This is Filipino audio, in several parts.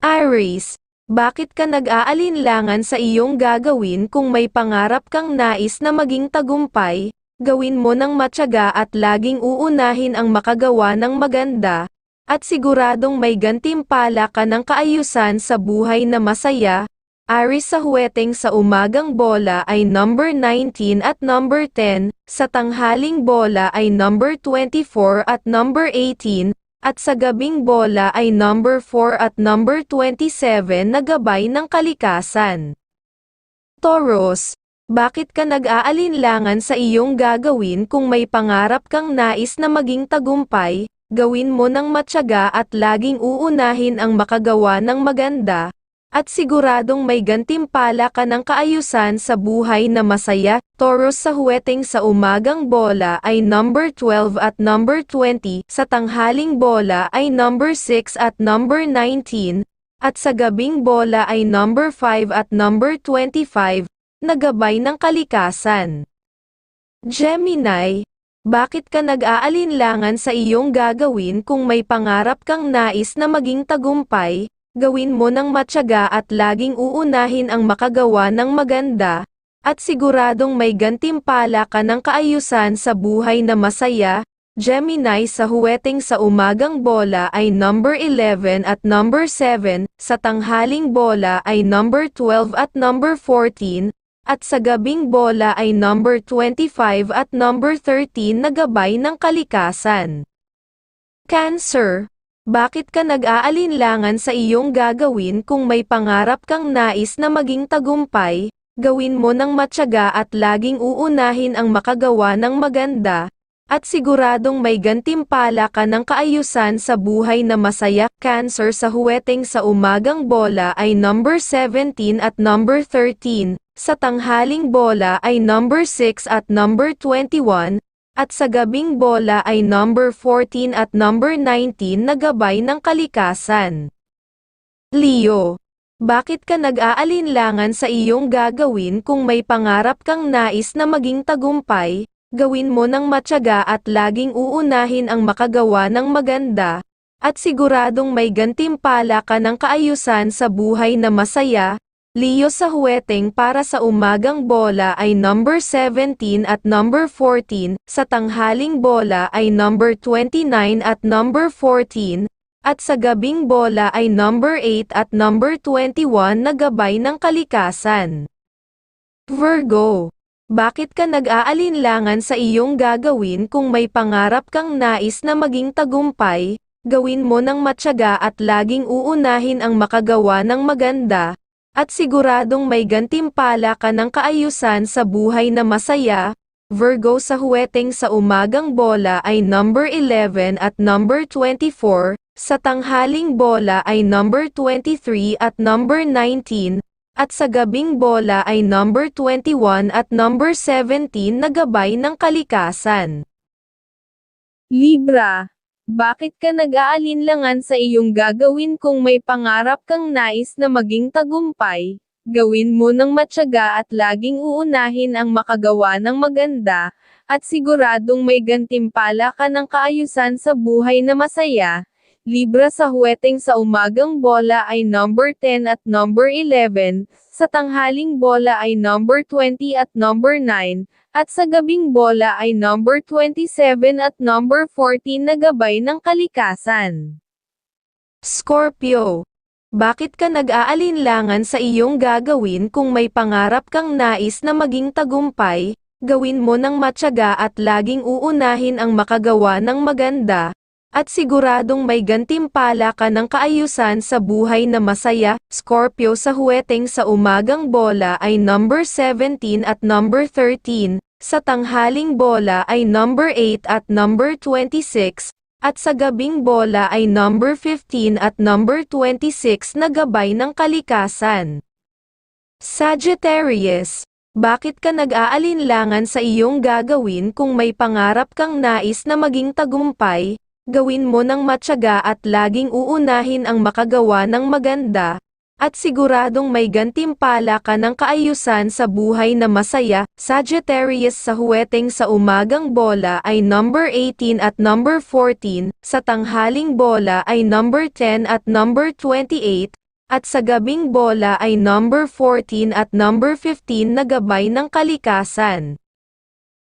Aries, bakit ka nag-aalinlangan sa iyong gagawin kung may pangarap kang nais na maging tagumpay? Gawin mo ng matyaga at laging uunahin ang makagawa ng maganda, at siguradong may gantimpala ka ng kaayusan sa buhay na masaya. Aris sa huweteng sa umagang bola ay number 19 at number 10, sa tanghaling bola ay number 24 at number 18, at sa gabing bola ay number 4 at number 27 na gabay ng kalikasan. Taurus, bakit ka nag-aalinlangan sa iyong gagawin kung may pangarap kang nais na maging tagumpay? Gawin mo ng matyaga at laging uunahin ang makagawa ng maganda, at siguradong may gantimpala ka ng kaayusan sa buhay na masaya. Taurus sa huweteng sa umagang bola ay number 12 at number 20, sa tanghaling bola ay number 6 at number 19, at sa gabing bola ay number 5 at number 25, na gabay ng kalikasan. Gemini, bakit ka nag-aalinlangan sa iyong gagawin kung may pangarap kang nais na maging tagumpay? Gawin mo ng matyaga at laging uunahin ang makagawa ng maganda, at siguradong may gantimpala ka ng kaayusan sa buhay na masaya. Gemini sa huweteng sa umagang bola ay number 11 at number 7, sa tanghaling bola ay number 12 at number 14, at sa gabing bola ay number 25 at number 13 na gabay ng kalikasan. Cancer, bakit ka nag-aalinlangan sa iyong gagawin kung may pangarap kang nais na maging tagumpay? Gawin mo ng matyaga at laging uunahin ang makagawa ng maganda, at siguradong may gantimpala ka ng kaayusan sa buhay na masaya. Cancer sa huweteng sa umagang bola ay number 17 at number 13, sa tanghaling bola ay number 6 at number 21, at sa gabing bola ay number 14 at number 19 na gabay ng kalikasan. Leo, bakit ka nag-aalinlangan sa iyong gagawin kung may pangarap kang nais na maging tagumpay? Gawin mo ng matyaga at laging uunahin ang makagawa ng maganda, at siguradong may gantimpala ka ng kaayusan sa buhay na masaya, Leo sa huweteng para sa umagang bola ay number 17 at number 14, sa tanghaling bola ay number 29 at number 14, at sa gabing bola ay number 8 at number 21 na gabay ng kalikasan. Virgo, bakit ka nag-aalinlangan sa iyong gagawin kung may pangarap kang nais na maging tagumpay? Gawin mo ng matyaga at laging uunahin ang makagawa ng maganda, at siguradong may gantimpala ka ng kaayusan sa buhay na masaya, Virgo sa huweteng sa umagang bola ay number 11 at number 24, sa tanghaling bola ay number 23 at number 19, at sa gabing bola ay number 21 at number 17 na gabay ng kalikasan. Libra, bakit ka nag-aalinlangan sa iyong gagawin kung may pangarap kang nais na maging tagumpay? Gawin mo ng matyaga at laging uunahin ang makagawa ng maganda, at siguradong may gantimpala ka ng kaayusan sa buhay na masaya. Libra sa huweteng sa umagang bola ay number 10 at number 11, sa tanghaling bola ay number 20 at number 9, at sa gabing bola ay number 27 at number 14 na gabay ng kalikasan. Scorpio, bakit ka nag-aalinlangan sa iyong gagawin kung may pangarap kang nais na maging tagumpay? Gawin mo ng matyaga at laging uunahin ang makagawa ng maganda, at siguradong may gantimpala ka ng kaayusan sa buhay na masaya. Scorpio sa huweteng sa umagang bola ay number 17 at number 13, sa tanghaling bola ay number 8 at number 26, at sa gabing bola ay number 15 at number 26 na gabay ng kalikasan. Sagittarius, bakit ka nag-aalinlangan sa iyong gagawin kung may pangarap kang nais na maging tagumpay? Gawin mo ng matyaga at laging uunahin ang makagawa ng maganda, at siguradong may gantimpala ka ng kaayusan sa buhay na masaya. Sagittarius sa huweteng sa umagang bola ay number 18 at number 14, sa tanghaling bola ay number 10 at number 28, at sa gabing bola ay number 14 at number 15 na gabay ng kalikasan.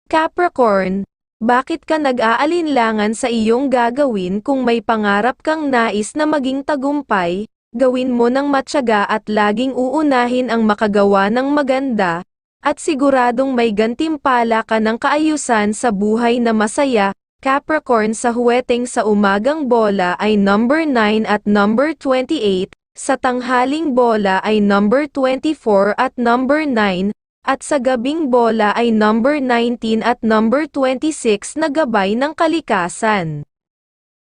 Capricorn, bakit ka nag-aalinlangan sa iyong gagawin kung may pangarap kang nais na maging tagumpay? Gawin mo ng matyaga at laging uunahin ang makagawa ng maganda, at siguradong may gantimpala ka ng kaayusan sa buhay na masaya. Capricorn sa huweteng sa umagang bola ay number 9 at number 28, sa tanghaling bola ay number 24 at number 9, at sa gabing bola ay number 19 at number 26 na gabay ng kalikasan.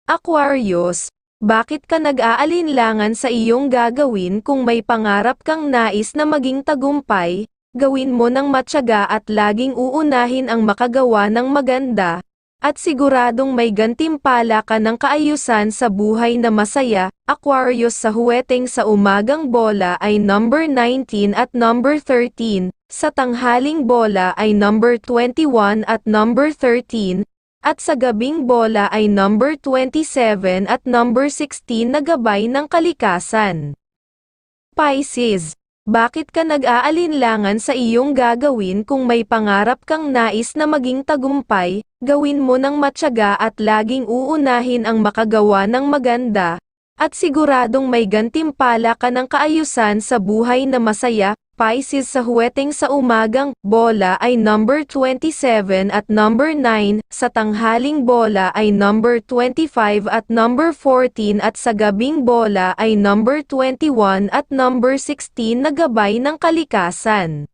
Aquarius, bakit ka nag-aalinlangan sa iyong gagawin kung may pangarap kang nais na maging tagumpay? Gawin mo ng matyaga at laging uunahin ang makagawa ng maganda, at siguradong may gantimpala ka ng kaayusan sa buhay na masaya. Aquarius sa huweteng sa umagang bola ay number 19 at number 13, sa tanghaling bola ay number 21 at number 13, at sa gabing bola ay number 27 at number 16 na gabay ng kalikasan. Pisces, bakit ka nag-aalinlangan sa iyong gagawin kung may pangarap kang nais na maging tagumpay? Gawin mo ng matyaga at laging uunahin ang makagawa ng maganda, at siguradong may gantimpala ka ng kaayusan sa buhay na masaya. Pisces sa huweteng sa umagang bola ay number 27 at number 9, sa tanghaling bola ay number 25 at number 14 at sa gabing bola ay number 21 at number 16 na gabay ng kalikasan.